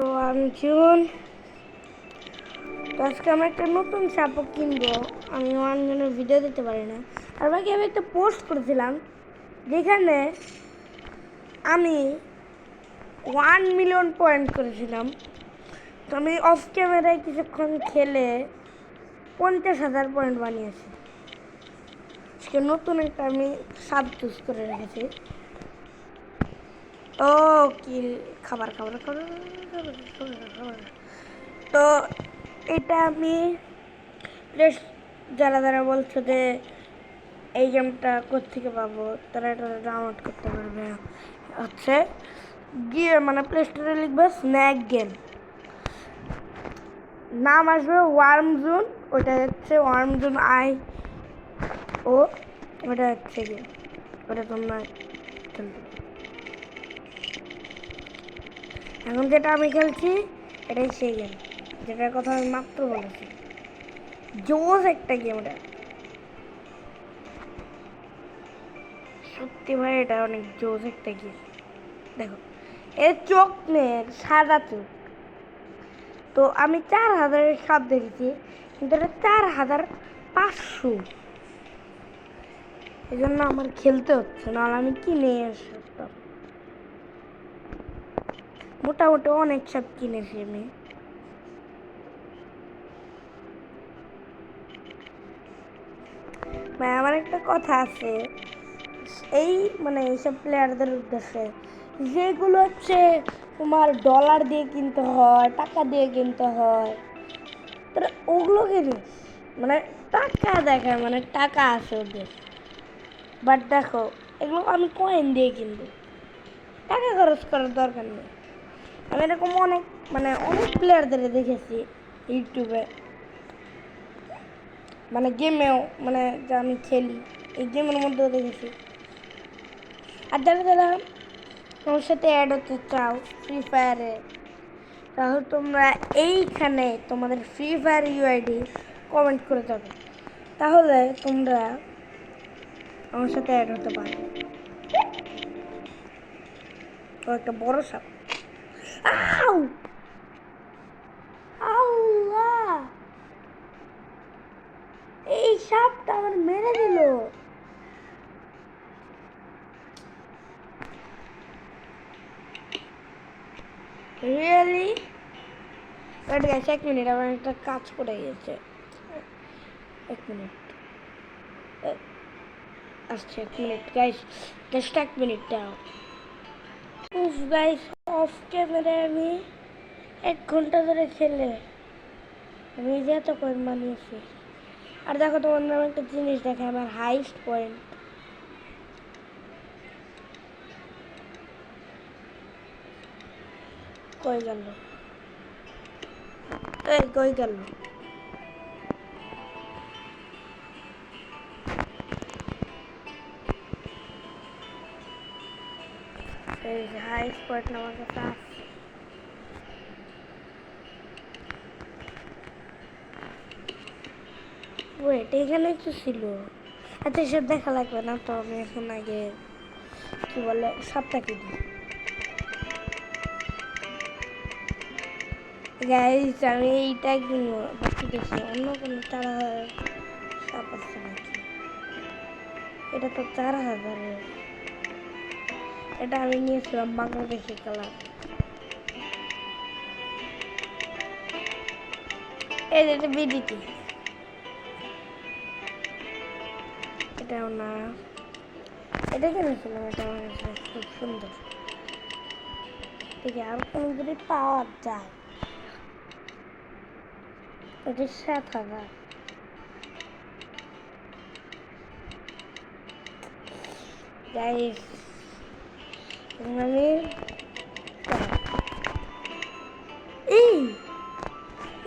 তো আমি জীবন তো আজকে আমি একটা নতুন সাপক কিনবো। আমি ওয়ান জনের ভিডিও দিতে পারি না। আর বাকি আমি একটা পোস্ট করেছিলাম, যেখানে আমি ওয়ান মিলিয়ন পয়েন্ট করেছিলাম। তো আমি অফ ক্যামেরায় কিছুক্ষণ খেলে পঞ্চাশ হাজার পয়েন্ট বানিয়েছি। আজকে নতুন একটা আমি সাব চুজ করে রেখেছি। তো কি খাবার খাবার খাবার তো এটা আমি বেশ যারা যারা বলছো যে এই গেমটা কোথেকে পাবো, তারা এটা ডাউনলোড করতে পারবে। হচ্ছে গিয়ে মানে প্লে স্টোরে লিখবে স্ন্যাক গেম নাম আসবে ওয়ার্ম জোন ওটা হচ্ছে ওয়ার্ম জোন আই ও ওটা হচ্ছে গেম ওটা তোমরা খেলতে এখন যেটা আমি খেলছি, এটাই সেই গেম যেটার কথা আমি মাত্র বলেছি। জোস একটা গেম এটা। সত্যি ভাই, এটা অনেক জোস একটা গেম দেখো, এর চোখ নেই সাদা চোখ। তো আমি চার হাজারের সাপ দেখেছি, কিন্তু এটা চার হাজার পাঁচশো। এই জন্য আমার খেলতে হচ্ছে, নাহলে আমি কিনে আসতাম। মোটামুটি অনেক সব কিনেছি আমি। আমার একটা কথা আছে। এই মানে এইসব প্লেয়ারদের উদ্দেশ্যে, যেগুলো হচ্ছে তোমার ডলার দিয়ে কিনতে হয়, টাকা দিয়ে কিনতে হয় তাহলে ওগুলো কিনিস মানে টাকা দেখায় মানে টাকা আছে ওদের। বাট দেখো, এগুলো আমি কয়েন দিয়ে কিনবো। টাকা খরচ করার দরকার নেই। আমি এরকম অনেক মানে অনেক প্লেয়ারদের দেখেছি ইউটিউবে। মানে গেমেও মানে যা আমি খেলি, এই গেমের মধ্যেও দেখেছি। আর যারা যারা আমার সাথে অ্যাড হতে চাও ফ্রি ফায়ারে তাহলে তোমরা এইখানে তোমাদের ফ্রি ফায়ার ইউআইডি কমেন্ট করে যাবে। তাহলে তোমরা আমার সাথে অ্যাড হতে পারবে। ও একটা বড় সাপ। আউ আল্লাহ এই সাপটা আমার মেরে দিল। রিয়েলি ওয়েট গাইস এক মিনিট আমার একটা কাজ পড়ে গেছে। এক মিনিট আসছে, এক মিনিট গাইস জাস্ট এক মিনিট দাও। উফ গাইস অফ ক্যামেরায় আমি এক ঘণ্টা ধরে খেলে। আমি যে এত কয়েন বানিয়েছি আর দেখো তোমার নামে একটা জিনিস দেখে আমার হাইস্ট পয়েন্ট কই গেল? এই কই গেল? যে হাইস্ট পয়েন্ট আমার কাছে আছে ওয়েট এখানে তো ছিল। আচ্ছা এসব দেখা লাগবে না তো, আমি এখন আগে কি বলে সবটা কিনি গাইস আমি এইটা কিনবো, বাকি দেখি, অন্য কোনো চার হাজার সাপ আছে নাকি? এটা তো চার হাজারের। এটা আমি নিয়েছিলাম বাংলাদেশি কালার। এটা বিডিটি এটাও না এটা কিনেছিলাম এটা আমার কাছে খুব সুন্দর। আর কোনো যদি পাওয়া যায়। এটা সাত হাজার। গাইস আমি এই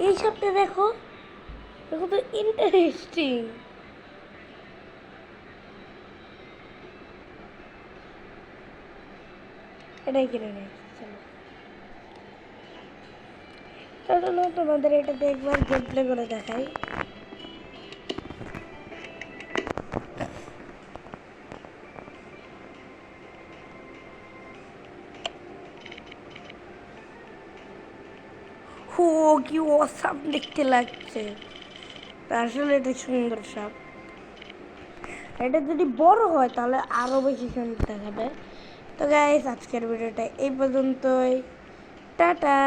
এই সবটা দেখো। দেখো তো ইন্টারেস্টিং এটাই কিনে নিয়ে চলো। চলো তোমাদের এটাতে একবার গেম প্লে করে দেখাই। হো কি অসাপ দেখতে লাগছে। আসলে এটা সুন্দর সাপ এটা যদি বড় হয় তাহলে আরও বেশি সুন্দর দেখাবে। তো গাইস আজকের ভিডিওটা এই পর্যন্তই। টাটা!